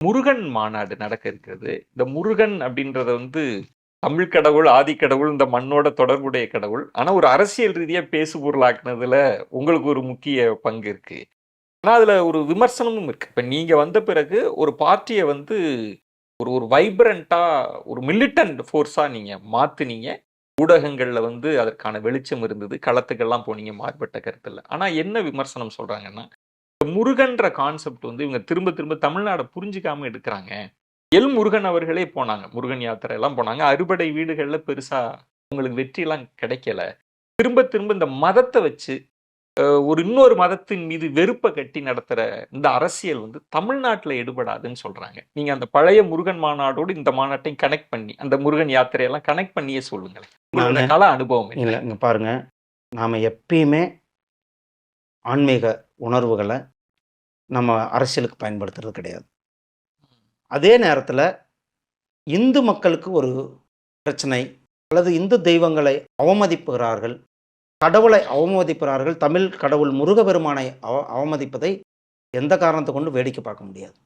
முருகன் மாநாடு நடக்க இருக்கிறது. இந்த முருகன் அப்படின்றத வந்து தமிழ் கடவுள் ஆதி கடவுள் இந்த மண்ணோட தொடர்புடைய கடவுள். ஆனால் ஒரு அரசியல் ரீதியாக பேசு பொருளாக்குனதுல உங்களுக்கு ஒரு முக்கிய பங்கு இருக்கு. ஆனால் அதில் ஒரு விமர்சனமும் இருக்கு. இப்போ நீங்கள் வந்த பிறகு ஒரு பார்ட்டியை வந்து ஒரு ஒரு வைப்ரண்ட்டாக ஒரு மிலிட்டன்ட் ஃபோர்ஸாக நீங்கள் மாற்றுனீங்க ஊடகங்களில் வந்து அதற்கான வெளிச்சம் இருந்தது. களத்துக்கெல்லாம் போனீங்க மாறுபட்ட கருத்தில். ஆனால் என்ன விமர்சனம் சொல்கிறாங்கன்னா முருகன்ற கான்செப்ட் வந்து இவங்க திரும்ப திரும்ப தமிழ்நாடை புரிஞ்சுக்காம எடுக்கிறாங்க. எல் முருகன் அவர்களே போனாங்க. முருகன் யாத்திரை எல்லாம் போனாங்க. அறுபடை வீடுகள்ல பெருசா அவங்களுக்கு வெற்றி எல்லாம் கிடைக்கல. திரும்ப திரும்ப இந்த மதத்தை வச்சு ஒரு இன்னொரு மதத்தின் மீது வெறுப்பை கட்டி நடத்துற இந்த அரசியல் வந்து தமிழ்நாட்டுல எடுபடாதுன்னு சொல்றாங்க. நீங்க அந்த பழைய முருகன் மாநாடோடு இந்த மாநாட்டையும் கனெக்ட் பண்ணி அந்த முருகன் யாத்திரையெல்லாம் கனெக்ட் பண்ணியே சொல்லுங்களேன். கள அனுபவம்? இல்லை இங்கே பாருங்க. நாம் எப்பயுமே ஆன்மீக உணர்வுகளை நம்ம அரசியலுக்கு பயன்படுத்துறது கிடையாது. அதே நேரத்தில் இந்து மக்களுக்கு ஒரு பிரச்சனை அல்லது இந்து தெய்வங்களை அவமதிப்புகிறார்கள் கடவுளை அவமதிக்கிறார்கள் தமிழ் கடவுள் முருகபெருமானை அவ அவமதிப்பதை எந்த காரணத்தை கொண்டு வேடிக்கை பார்க்க முடியாது.